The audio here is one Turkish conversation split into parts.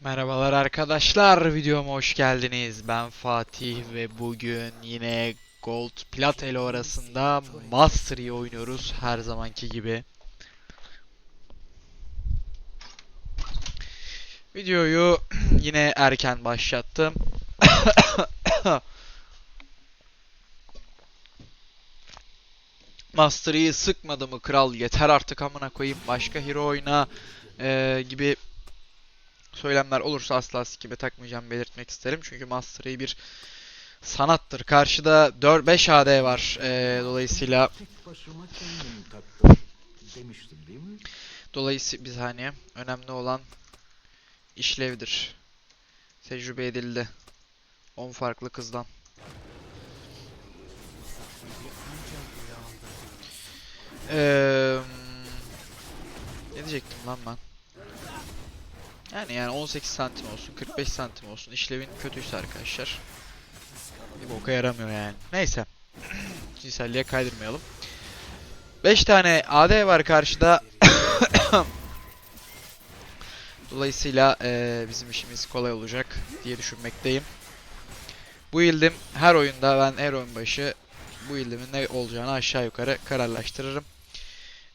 Merhabalar arkadaşlar, videoma hoş geldiniz. Ben Fatih ve bugün yine Gold Plat Elo arasında Mastery oynuyoruz her zamanki gibi. Videoyu yine erken başlattım. Mastery'yi sıkmadı mı kral yeter artık amına koyayım başka hero oyna eee, gibi söylemler olursa asla sikime takmayacağım belirtmek isterim. Çünkü Mastery bir sanattır. Karşıda 4-5 AD var. Ee, dolayısıyla demiştim değil mi? dolayısıyla bir saniye. Önemli olan işlevdir. Tecrübe edildi. 10 farklı kızdan. Eee ne diyecektim lan ben? Yani yani 18 santim olsun, 45 santim olsun. İşlevin kötüyse arkadaşlar. Bir boka yaramıyor yani. Neyse. Cinselliğe kaydırmayalım. 5 tane AD var karşıda. Dolayısıyla eee, bizim işimiz kolay olacak diye düşünmekteyim. Bu yıldım her oyunda ben her oyun başı bu yıldimin ne olacağını aşağı yukarı kararlaştırırım.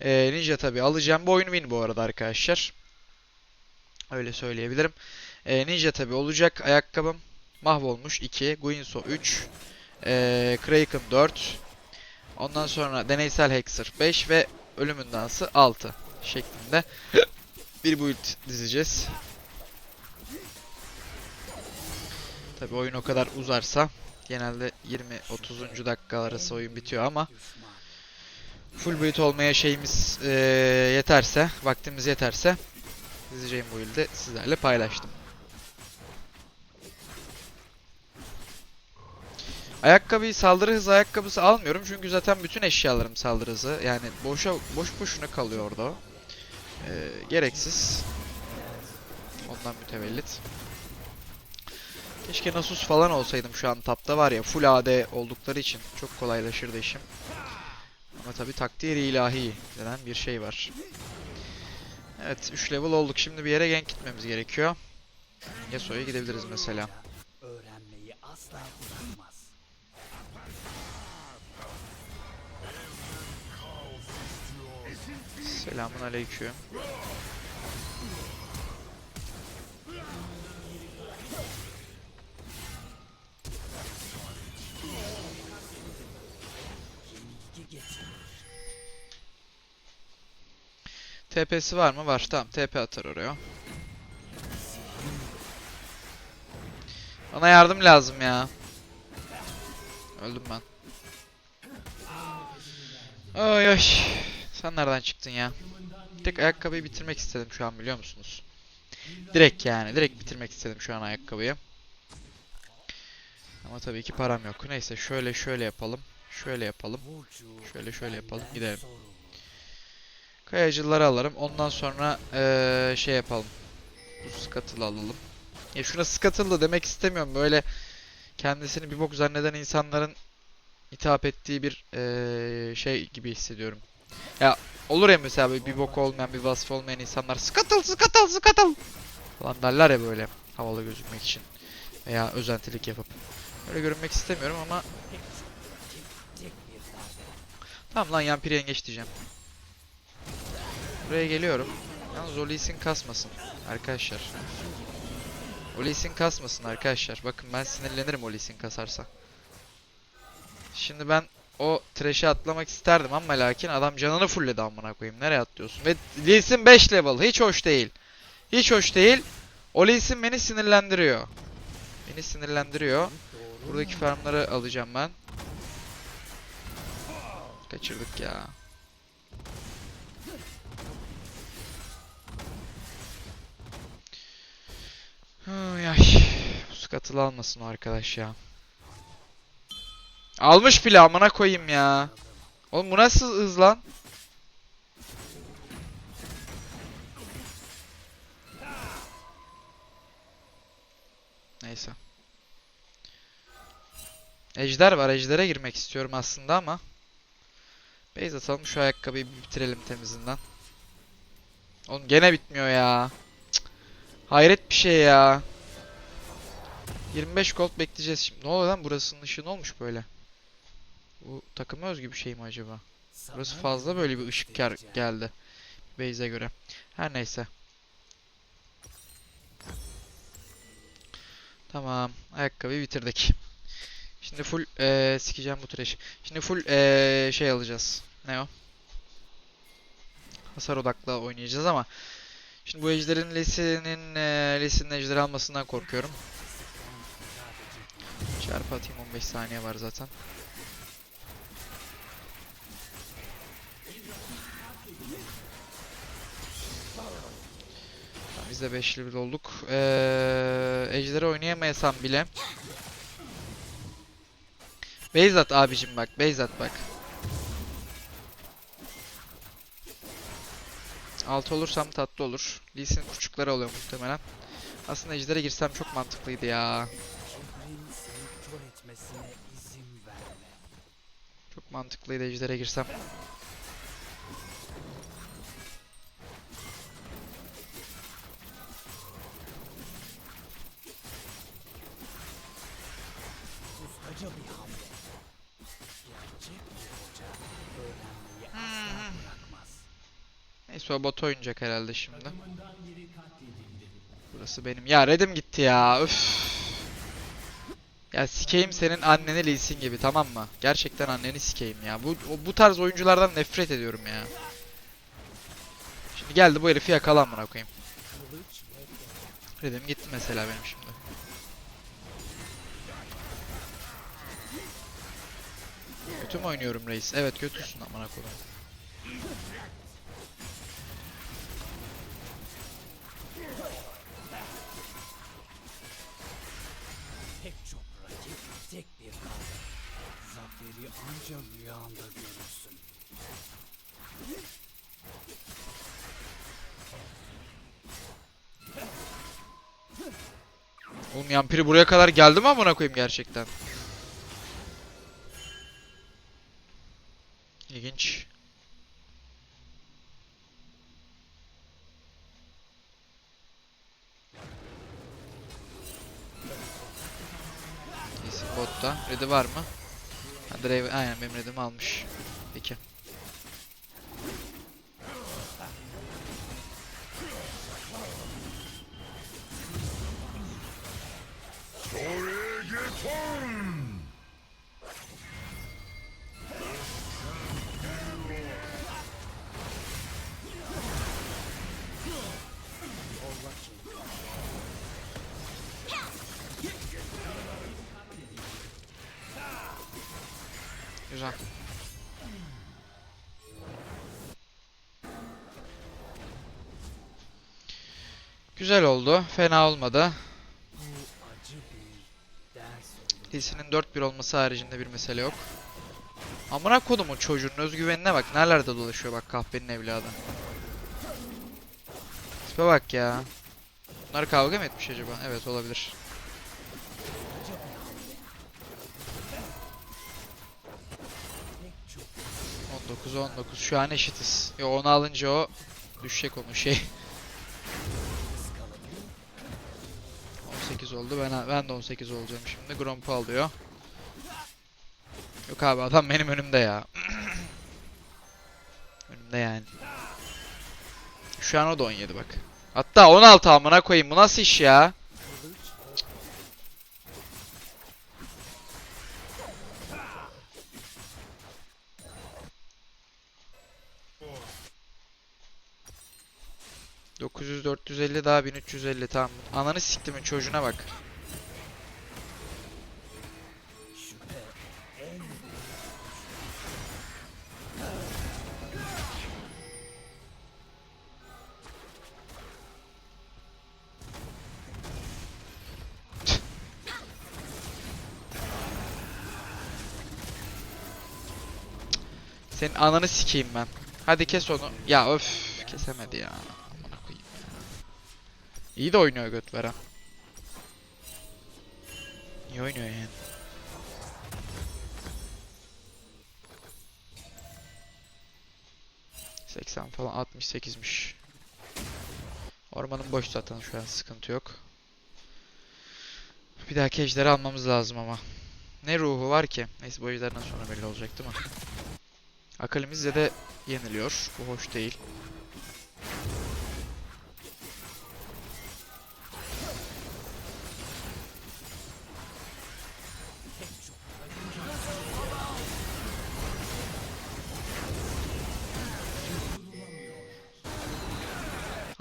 Eee, Ninja tabi alacağım. Bu oyun win bu arada arkadaşlar. Öyle söyleyebilirim. Eee, Ninja tabi olacak. Ayakkabım mahvolmuş 2. Guinsoo 3. Eee Kraken 4. Ondan sonra deneysel Hexer 5 ve ölümün dansı 6 şeklinde bir build dizeceğiz. Tabi oyun o kadar uzarsa genelde 20-30. dakika arası oyun bitiyor ama full build olmaya şeyimiz eee, yeterse, vaktimiz yeterse dizeceğim bu build'i sizlerle paylaştım. Ayakkabıyı saldırı hızı ayakkabısı almıyorum çünkü zaten bütün eşyalarım saldırı hızı. Yani boşa boş boşuna kalıyor orada. Ee, gereksiz. Ondan mütevellit. Keşke Nasus falan olsaydım şu an tapta var ya full AD oldukları için çok kolaylaşırdı işim. Ama tabi takdir ilahi denen bir şey var. Evet 3 level olduk. Şimdi bir yere gank gitmemiz gerekiyor. Yasuo'ya gidebiliriz mesela. öğrenmeyi asla bırakmaz. Selamun aleyküm. TP'si var mı? Var. Tamam. TP atar oraya. Bana yardım lazım ya. Öldüm ben. Ay ay. Sen nereden çıktın ya? Tek ayakkabıyı bitirmek istedim şu an biliyor musunuz? Direkt yani. Direkt bitirmek istedim şu an ayakkabıyı. Ama tabii ki param yok. Neyse şöyle şöyle yapalım. Şöyle yapalım. Şöyle şöyle yapalım. Gidelim. Kayacıları alırım. Ondan sonra eee, şey yapalım. Bu skatılı alalım. Ya şuna skatılı demek istemiyorum. Böyle kendisini bir bok zanneden insanların hitap ettiği bir eee, şey gibi hissediyorum. Ya olur ya mesela bir bok olmayan bir vasfı olmayan insanlar skatıl skatıl skatıl falan derler ya böyle havalı gözükmek için veya özentilik yapıp. Öyle görünmek istemiyorum ama Tamam lan Yampiri yengeç diyeceğim. Buraya geliyorum. Yalnız o Lee Sin kasmasın arkadaşlar. O Lee Sin kasmasın arkadaşlar. Bakın ben sinirlenirim o Lee Sin kasarsa. Şimdi ben o trash'e atlamak isterdim ama lakin adam canını fullledi amına koyayım. Nereye atlıyorsun? Ve Lee Sin 5 level. Hiç hoş değil. Hiç hoş değil. O Lee Sin beni sinirlendiriyor. Beni sinirlendiriyor. Buradaki farmları alacağım ben. Kaçırdık ya. Ay ay. Bu skatılı almasın arkadaş ya. Almış bile amına koyayım ya. Oğlum bu nasıl hız lan? Neyse. Ejder var. Ejder'e girmek istiyorum aslında ama. Base atalım şu ayakkabıyı bitirelim temizinden. Oğlum gene bitmiyor ya. Hayret bir şey ya. 25 gold bekleyeceğiz şimdi. Ne oluyor lan burasının ışığı ne olmuş böyle? Bu takıma özgü bir şey mi acaba? Burası fazla böyle bir ışık geldi. Base'e göre. Her neyse. Tamam. Ayakkabıyı bitirdik. Şimdi full eee sikeceğim bu trash. Şimdi full eee şey alacağız. Ne o? Hasar odaklı oynayacağız ama Şimdi bu ejderin Lee'sinin eee Lee'sinin ejderi almasından korkuyorum. Çarpı atayım 15 saniye var zaten. Tamam, biz de 5 level olduk. Eee ejderi oynayamayasam bile. Base at abicim bak. Base at bak. Alt olursam tatlı olur. Lee Sin küçükleri oluyor muhtemelen. Aslında ejdere girsem çok mantıklıydı ya. Çok mantıklıydı ejdere girsem. Ustaca hamle. Gerçek bir hoca öğrenmeyi asla bırakmaz. Neyse bot oynayacak herhalde şimdi. Burası benim. Ya Red'im gitti ya. Üf. Ya sikeyim senin anneni Lee gibi tamam mı? Gerçekten anneni sikeyim ya. Bu bu tarz oyunculardan nefret ediyorum ya. Şimdi geldi bu herifi yakalan amına koyayım. Red'im gitti mesela benim şimdi. Kötü mü oynuyorum reis? Evet kötüsün amına koyayım. Ancak rüyanda görürsün. Oğlum Yampiri buraya kadar geldi mi amına koyayım gerçekten? İlginç. Kesin botta. Red'i var mı? Ha, Drave, aynen benim red'imi almış. Peki. Güzel oldu. Fena olmadı. Lee'sinin 4-1 olması haricinde bir mesele yok. Amına kodumun çocuğun özgüvenine bak. Nerelerde dolaşıyor bak kahpenin evladı. Tipe bak ya. Bunlar kavga mı etmiş acaba? Evet olabilir. 19 19 şu an eşitiz. Yo onu alınca o düşecek onun şey. 18 oldu. Ben ben de 18 olacağım şimdi. Gromp'u alıyor. Yok abi adam benim önümde ya. önümde yani. Şu an o da 17 bak. Hatta 16 amına koyayım. Bu nasıl iş ya? 900 450 daha 1350 tamam. Ananı siktimin çocuğuna bak. Senin ananı sikeyim ben. Hadi kes onu. Ya öf kesemedi ya. İyi de oynuyor göt veren. İyi oynuyor yani. ...80 falan 68'miş. Ormanın boş zaten şu an sıkıntı yok. Bir dahaki ejderi almamız lazım ama. Ne ruhu var ki? Neyse bu ejderden sonra belli olacak değil mi? Akalimiz de yeniliyor. Bu hoş değil.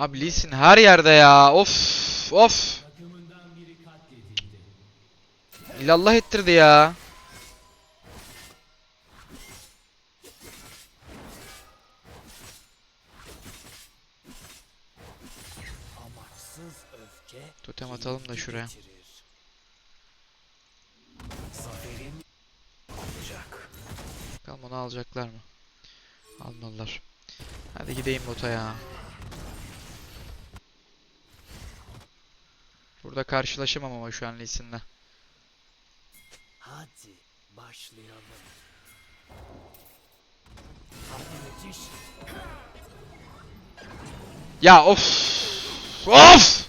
Abi Lee Sin her yerde ya. Of of. İllallah ettirdi ya. Totem atalım da şuraya. Bakalım onu alacaklar mı? Almalılar. Hadi gideyim bota ya. Burada karşılaşamam ama şu an Lee Sin'le. Hadi başlayalım. Ya of! Of!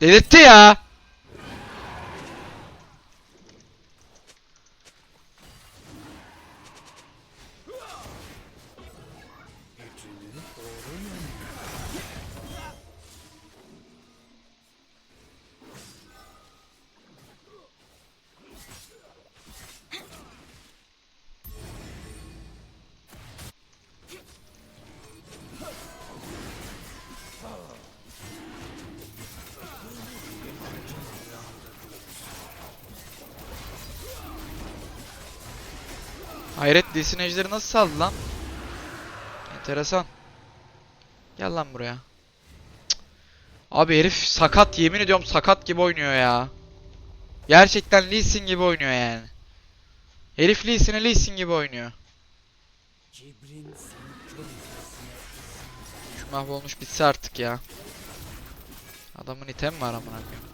Delirtti ya. Hayret Lee Sin ejderi nasıl saldı lan? Enteresan. Gel lan buraya. Abi herif sakat yemin ediyorum sakat gibi oynuyor ya. Gerçekten Lee Sin gibi oynuyor yani. Herif Lee Sin'e Lee Sin gibi oynuyor. Şu mahvolmuş bitse artık ya. Adamın item var amına koyayım?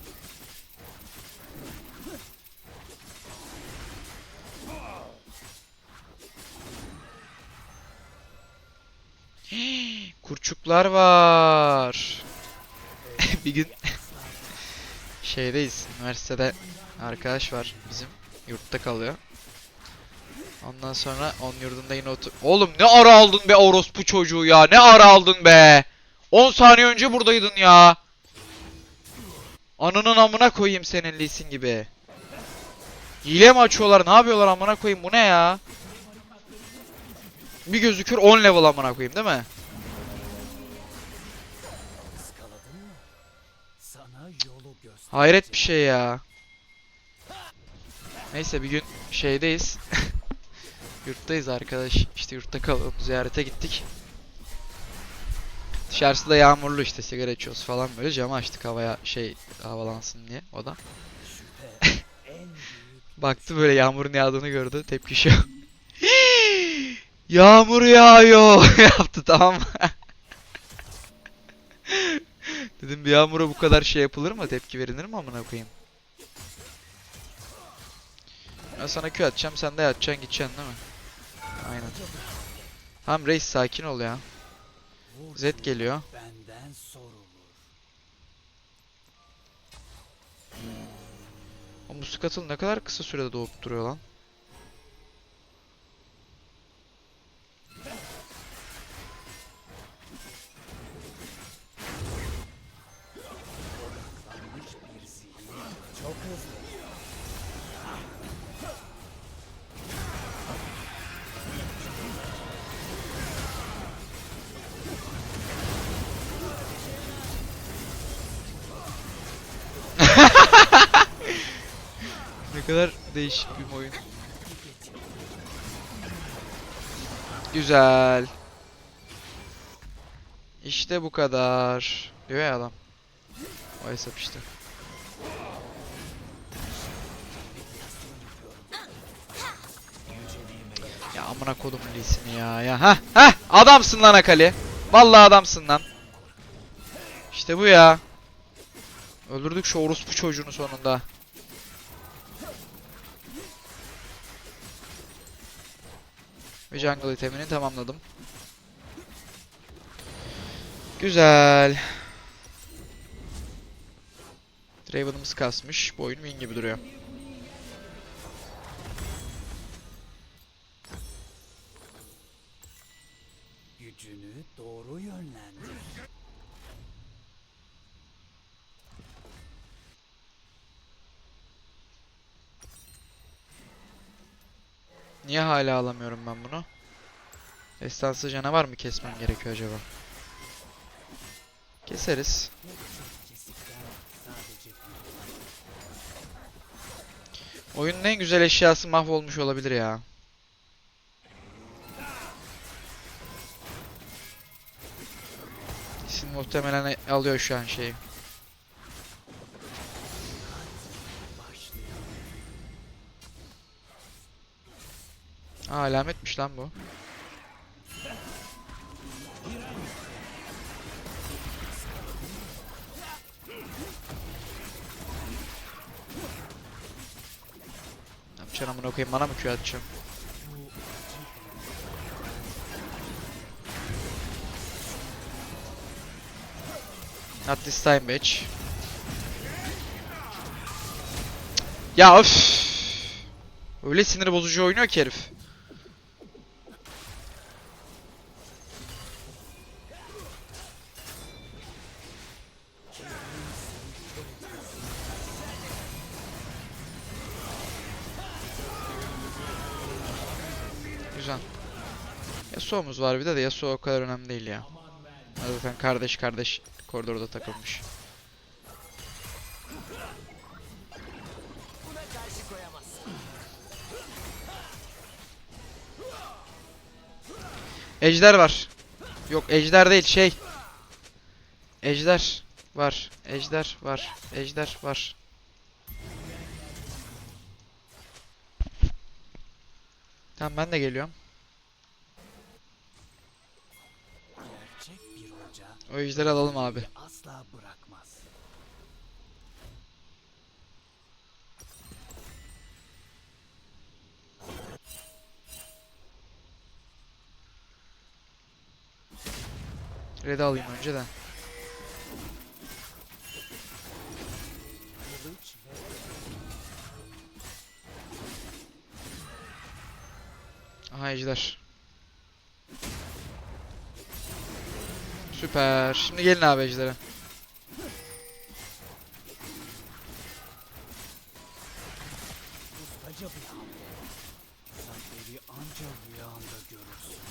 Kurçuklar var. bir gün şeydeyiz. Üniversitede arkadaş var bizim. Yurtta kalıyor. Ondan sonra onun yurdunda yine otur... Oğlum ne ara aldın be orospu çocuğu ya? Ne ara aldın be? 10 saniye önce buradaydın ya. Ananın amına koyayım senin Lee Sin gibi. Hile mi açıyorlar? Ne yapıyorlar amına koyayım? Bu ne ya? Bir gözükür 10 level amına koyayım değil mi? Hayret bir şey ya. Neyse bir gün şeydeyiz. Yurttayız arkadaş. İşte yurtta kalalım. Ziyarete gittik. Dışarısı da yağmurlu işte sigara içiyoruz falan böyle camı açtık havaya şey havalansın diye o da. Baktı böyle yağmurun yağdığını gördü. Tepki şu. Yağmur yağıyor yaptı tamam mı? Dedim bir yağmura bu kadar şey yapılır mı? Tepki verilir mi amına koyayım? Ben sana Q atacağım sen de yatacaksın gideceksin değil mi? Aynen. Tamam reis sakin ol ya. Z geliyor. O muskatıl ne kadar kısa sürede doğup duruyor lan. Kadar değişik bir oyun. Güzel. İşte bu kadar. Diyor ya adam. O hesap işte. Ya amına kodum Lee'sini ya. Ya ha ha adamsın lan Akali. Vallahi adamsın lan. İşte bu ya. Öldürdük şu orospu çocuğunu sonunda. Ve jungle itemini tamamladım. Güzel. Draven'ımız kasmış. Bu oyun win gibi duruyor. Gücünü doğru yönlendir. Niye hala alamıyorum ben bunu? Estansı canavar mı kesmem gerekiyor acaba? Keseriz. Oyunun en güzel eşyası mahvolmuş olabilir ya. Sin muhtemelen alıyor şu an şeyi. Aa alametmiş lan bu. Ne yapacaksın amına bana mı Q atacağım? Not this time bitch. Ya öf. Öyle sinir bozucu oynuyor ki herif. Yasuo'muz var bir de de Yasuo o kadar önemli değil ya. Zaten kardeş kardeş koridorda takılmış. Ejder var. Yok ejder değil şey. Ejder var. Ejder var. Ejder var. Tamam ben de geliyorum. O ejderi alalım abi. asla bırakmaz. Red'i alayım önce de. Aha ejder. Süper. Şimdi gelin abi ejdere. ustaca bir hamle. Zaferi ancak rüyanda görürsün.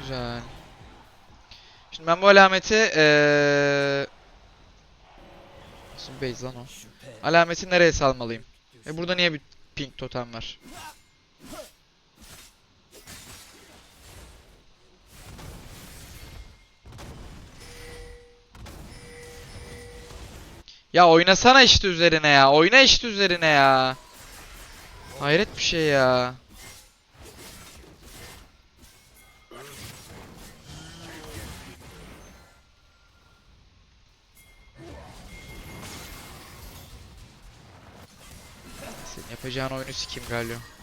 Güzel. Şimdi ben bu alameti Nasıl bir base lan o? Alameti nereye salmalıyım? E burada niye bir pink totem var? Ya oynasana işte üzerine ya. Oyna işte üzerine ya. Hayret bir şey ya. Yapacağın oyunu sikeyim Galio.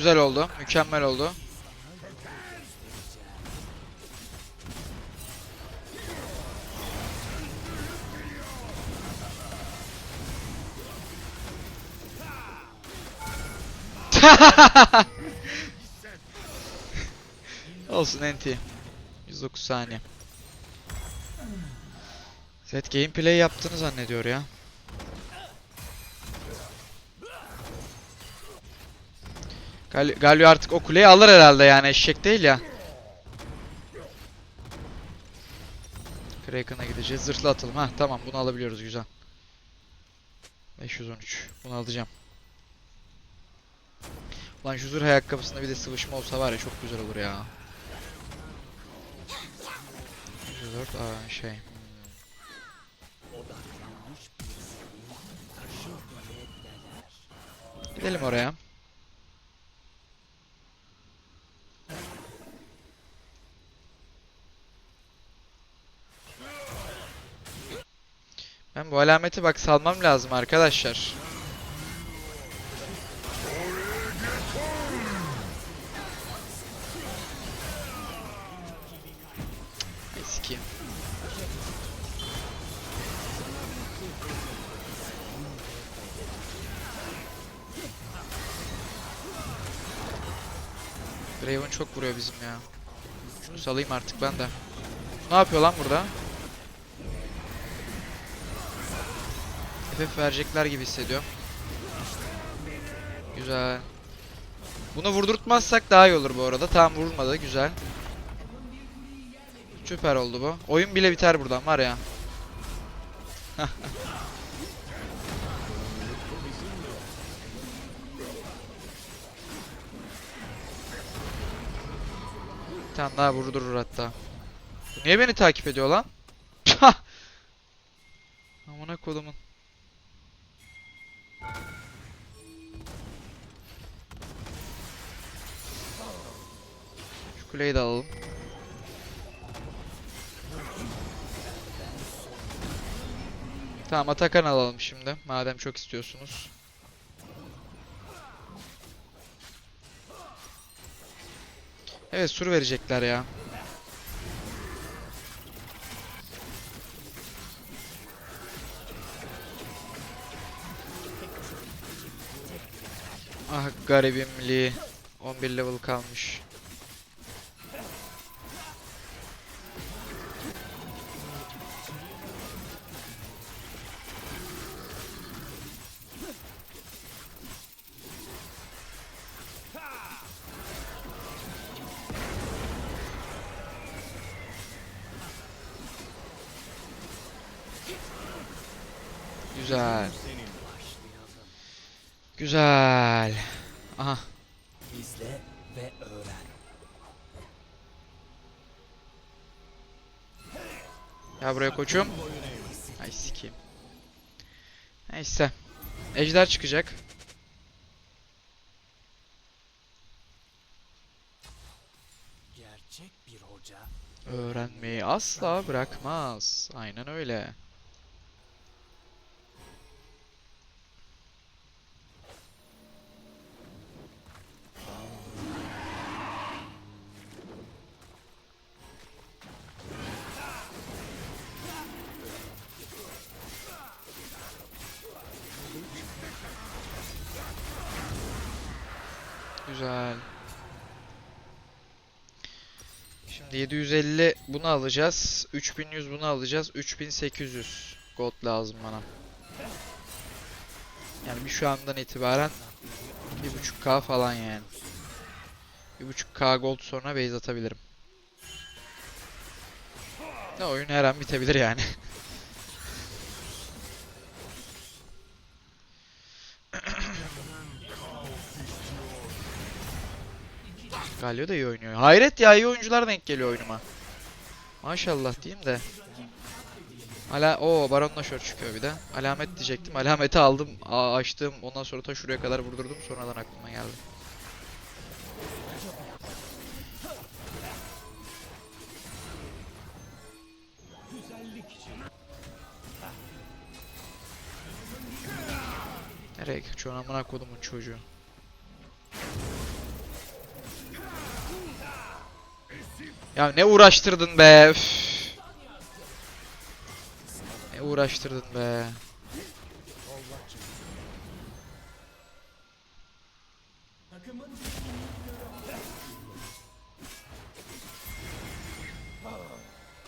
Güzel oldu. Mükemmel oldu. Olsun NT. 109 saniye. Set gameplay yaptığını zannediyor ya. Gal Galio artık o kuleyi alır herhalde yani eşek değil ya. Kraken'a gideceğiz. Zırhlı atılım. Ha tamam bunu alabiliyoruz güzel. 513. Bunu alacağım. Lan şu zırh ayakkabısında bir de sıvışma olsa var ya çok güzel olur ya. 4 aa şey. Gidelim oraya. Bu alameti bak salmam lazım arkadaşlar. Sikeyim. Draven çok vuruyor bizim ya. Şunu salayım artık ben de. Ne yapıyor lan burada? FF verecekler gibi hissediyorum. Güzel. Bunu vurdurtmazsak daha iyi olur bu arada. Tamam vurulmadı. Güzel. Süper oldu bu. Oyun bile biter buradan var ya. Bir tane daha vurdurur hatta. Niye beni takip ediyor lan? Amına kodumun. Kuleyi de alalım. Tamam Atakan alalım şimdi. Madem çok istiyorsunuz. Evet sur verecekler ya. Ah garibim Lee. 11 level kalmış. Koçum. Ay sikeyim. Neyse. Ejder çıkacak. Gerçek bir hoca Öğrenmeyi asla bırakmaz. Aynen öyle. Alacağız. 3100 bunu alacağız. 3800 gold lazım bana. Yani bir şu andan itibaren 1.5k falan yani. 1.5k gold sonra base atabilirim. Ne oyun her an bitebilir yani. Galio da iyi oynuyor. Hayret ya iyi oyuncular denk geliyor oyunuma. Maşallah diyeyim de. Hala o Baron'la short çıkıyor bir de. Alamet diyecektim. Alameti aldım, açtım. Ondan sonra ta şuraya kadar vurdurdum. Sonradan aklıma geldi. Nereye kaçıyor amına kodumun çocuğu? Ya ne uğraştırdın be. üf. Ne uğraştırdın be.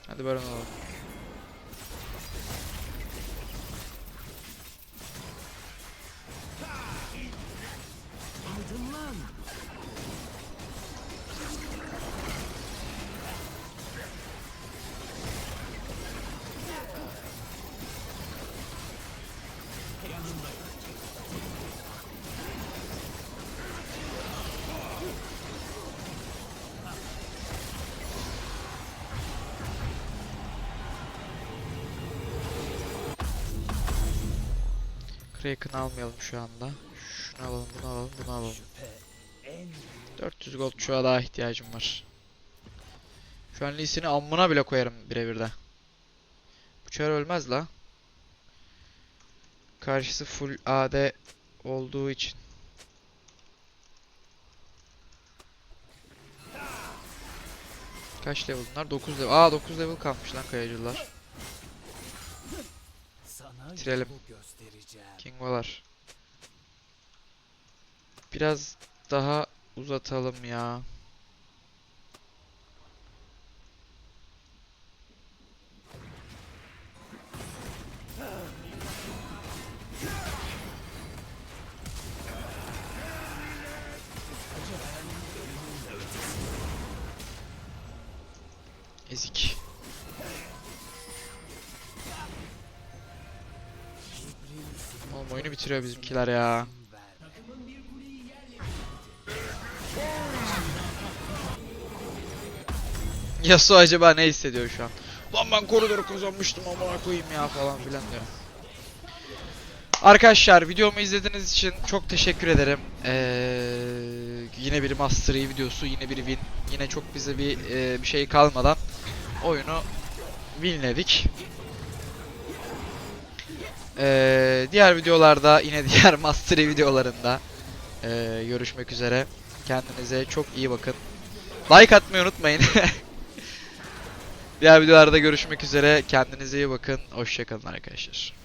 Hadi Baron Kraken almayalım şu anda. Şunu alalım, bunu alalım, bunu alalım. Şüphe en 400 gold çuğa daha ihtiyacım var. Şu an Lee Sin'i ammına bile koyarım birebir de. Bu çar ölmez la. Karşısı full AD olduğu için. Kaç level bunlar? 9 level. Aa 9 level kalmış lan kayacılar. Bitirelim. Kingolar. Biraz daha uzatalım ya. Ezik. Oyunu bitiriyor bizimkiler ya. Yasuo acaba ne hissediyor şu an? Lan ben koridoru kazanmıştım amına koyayım ya falan filan diyor. Arkadaşlar videomu izlediğiniz için çok teşekkür ederim. Ee, yine bir Master videosu, yine bir win. Yine çok bize bir e, bir şey kalmadan oyunu winledik. Ee, diğer videolarda yine diğer Master Yi videolarında ee, görüşmek üzere. Kendinize çok iyi bakın. Like atmayı unutmayın. Diğer videolarda görüşmek üzere. Kendinize iyi bakın. Hoşçakalın arkadaşlar.